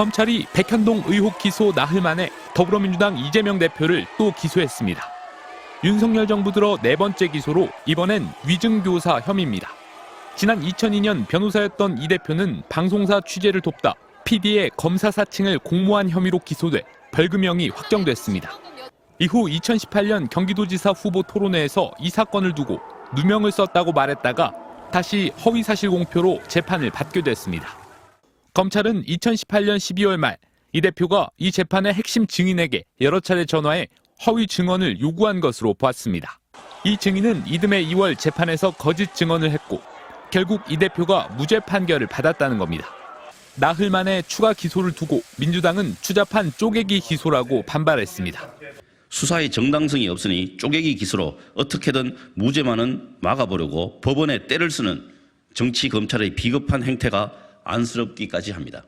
검찰이 백현동 의혹 기소 나흘 만에 더불어민주당 이재명 대표를 또 기소했습니다. 윤석열 정부 들어 네 번째 기소로 이번엔 위증교사 혐의입니다. 지난 2002년 변호사였던 이 대표는 방송사 취재를 돕다 PD의 검사 사칭을 공모한 혐의로 기소돼 벌금형이 확정됐습니다. 이후 2018년 경기도지사 후보 토론회에서 이 사건을 두고 누명을 썼다고 말했다가 다시 허위사실 공표로 재판을 받게 됐습니다. 검찰은 2018년 12월 말 이 대표가 이 재판의 핵심 증인에게 여러 차례 전화해 허위 증언을 요구한 것으로 보았습니다. 이 증인은 이듬해 2월 재판에서 거짓 증언을 했고 결국 이 대표가 무죄 판결을 받았다는 겁니다. 나흘 만에 추가 기소를 두고 민주당은 추잡한 쪼개기 기소라고 반발했습니다. 수사의 정당성이 없으니 쪼개기 기수로 어떻게든 무죄만은 막아보려고 법원에 때를 쓰는 정치 검찰의 비겁한 행태가 안쓰럽기까지 합니다.